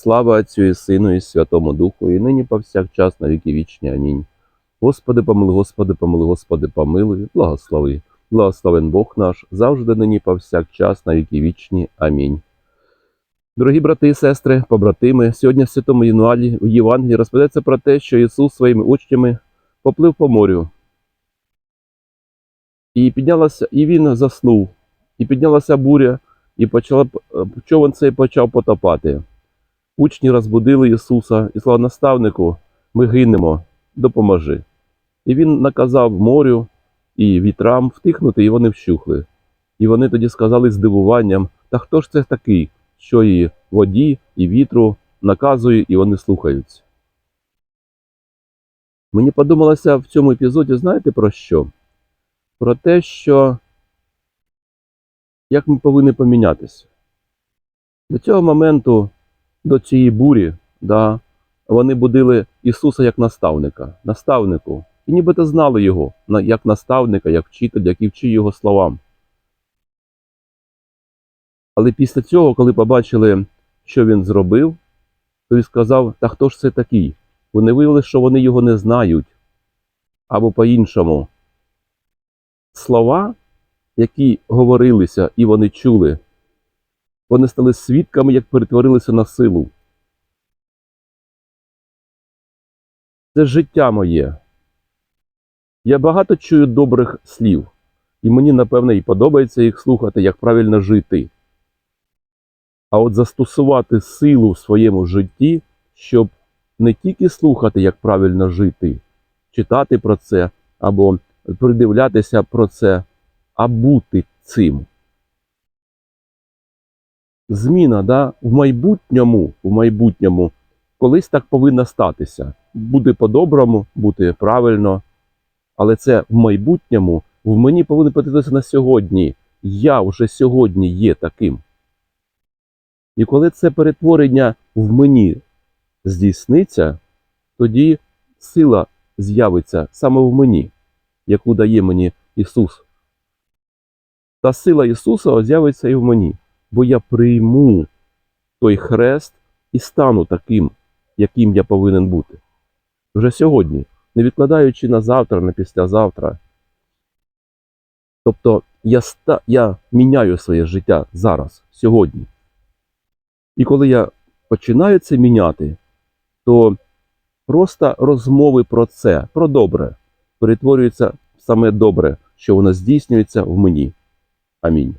Слава Отцю і Сину, і Святому Духу, і нині повсякчас на віки вічні. Амінь. Господи, помилуй, Господи, помилуй, Господи, помилуй, благослови. Благословен Бог наш, завжди нині повсякчас на віки вічні. Амінь. Дорогі брати і сестри, побратими, сьогодні в Святому Януалі в Євангелії розповідається про те, що Ісус своїми учнями поплив по морю. І піднялася, і він заснув, і піднялася буря, і почала е, човен цей почав потопати. Учні розбудили Ісуса і сказали наставнику, ми гинемо, допоможи. І він наказав морю і вітрам втихнути, і вони вщухли. І вони тоді сказали з дивуванням: та хто ж це такий, що і воді, і вітру наказує, і вони слухаються. Мені подумалося в цьому епізоді, знаєте про що? Про те, що як ми повинні помінятися. До цього моменту до цієї бурі, да, вони будили Ісуса як наставника, наставнику, і нібито знали його як наставника, як вчителя, як і його словам. Але після цього, коли побачили, що він зробив, то він сказав: Та хто ж це такий? Вони виявили, що вони його не знають. Або по-іншому. Слова, які говорилися і вони чули, вони стали свідками, як перетворилися на силу. Це життя моє. Я багато чую добрих слів, і мені, напевне, і подобається їх слухати, як правильно жити. А от застосувати силу в своєму житті, щоб не тільки слухати, як правильно жити, читати про це або придивлятися про це, а бути цим зміна да, в майбутньому, в майбутньому колись так повинна статися. Буде по-доброму, бути правильно, але це в майбутньому в мені повинно потратитися на сьогодні. Я вже сьогодні є таким. І коли це перетворення в мені здійсниться, тоді сила з'явиться саме в мені, яку дає мені Ісус. Та сила Ісуса з'явиться і в мені бо я прийму той хрест і стану таким, яким я повинен бути. Вже сьогодні, не відкладаючи на завтра, на післязавтра. Тобто я, ста, я міняю своє життя зараз, сьогодні. І коли я починаю це міняти, то просто розмови про це, про добре, перетворюються в саме добре, що воно здійснюється в мені. Амінь.